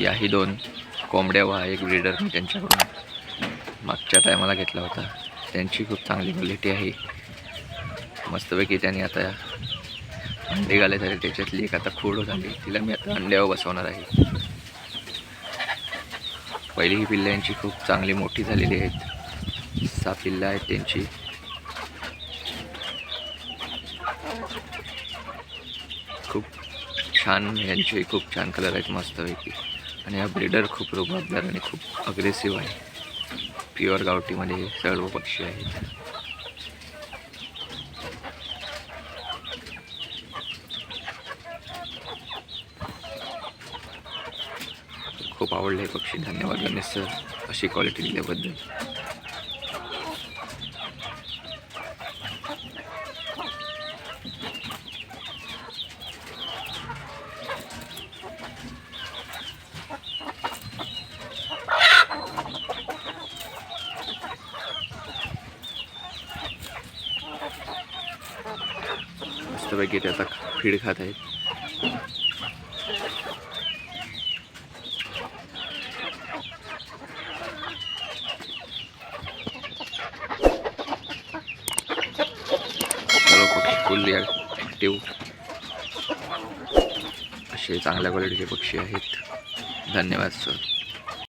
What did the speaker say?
याही दोन कोंबड्या व्हा एक ब्रीडर मी त्यांच्याकडून. मागच्या टायमाला घेतला होता. त्यांची खूप चांगली क्वालिटी आहे. मस्तपैकी त्यांनी आता अंडे घाले झाले त्याच्यातली एक आता खोड झाली. तिला मी आता अंड्यावर बसवणार आहे. पहिली ही पिल्ल्यांची खूप चांगली मोठी झालेली आहेत. सहा पिल्लं आहेत त्यांची. खूप छान यांचे खूप छान कलर आहेत मस्तपैकी. आणि हा ब्रीडर खूप रुबाबदार आणि खूप अग्रेसिव्ह आहे. प्युअर गावठीमध्ये हे सर्व पक्षी आहेत. खूप आवडले पक्षी. धन्यवाद गणेश सर अशी क्वालिटी दिल्याबद्दल. मस्तपैकी त्याचा आता फीड खात आहेत. सर्व ॲक्टिव्ह असे चांगल्या क्वालिटीचे पक्षी आहेत. धन्यवाद सर